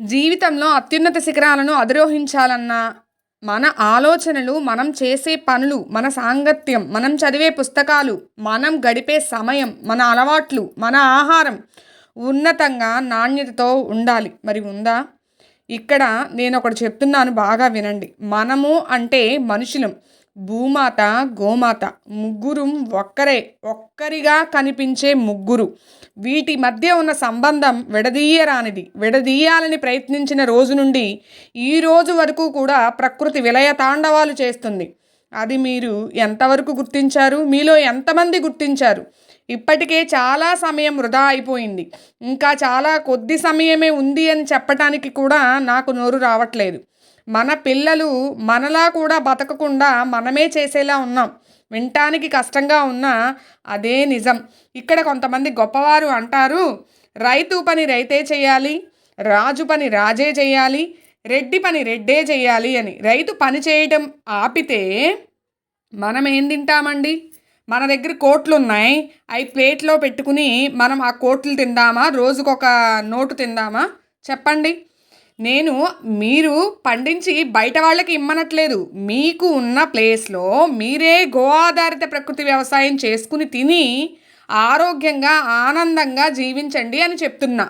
జీవితంలో అత్యున్నత శిఖరాలను అధిరోహించాలన్న మన ఆలోచనలు మనం చేసే పనులు మన సాంగత్యం మనం చదివే పుస్తకాలు మనం గడిపే సమయం మన అలవాట్లు మన ఆహారం ఉన్నతంగా నాణ్యతతో ఉండాలి. మరి ఉందా? ఇక్కడ నేను ఒకటి చెప్తున్నాను బాగా వినండి. మనము అంటే మనుషులం. భూమాత గోమాత ముగ్గురు ఒక్కరే ఒక్కరిగా కనిపించే ముగ్గురు. వీటి మధ్య ఉన్న సంబంధం విడదీయరానిది. విడదీయాలని ప్రయత్నించిన రోజు నుండి ఈ రోజు వరకు కూడా ప్రకృతి విలయ తాండవాలు చేస్తుంది. అది మీరు ఎంతవరకు గుర్తించారు? మీలో ఎంతమంది గుర్తించారు? ఇప్పటికే చాలా సమయం వృధా అయిపోయింది. ఇంకా చాలా కొద్ది సమయమే ఉంది అని చెప్పటానికి కూడా నాకు నోరు రావట్లేదు. మన పిల్లలు మనలా కూడా బతకకుండా మనమే చేసేలా ఉన్నాం. వినటానికి కష్టంగా ఉన్నా అదే నిజం. ఇక్కడ కొంతమంది గొప్పవారు అంటారు రైతు పని రైతే చేయాలి రాజు పని రాజే చేయాలి రెడ్డి పని రెడ్డే చేయాలి అని. రైతు పని చేయడం ఆపితే మనం ఏం తింటామండి? మన దగ్గర కోట్లు ఉన్నాయి అవి ప్లేట్లో పెట్టుకుని మనం ఆ కోట్లు తిందామా? రోజుకొక నోటు తిందామా? చెప్పండి. నేను మీరు పండించి బయట వాళ్ళకి ఇమ్మనట్లేదు. మీకు ఉన్న ప్లేస్లో మీరే గో ఆధారిత ప్రకృతి వ్యవసాయం చేసుకుని తిని ఆరోగ్యంగా ఆనందంగా జీవించండి అని చెప్తున్నా.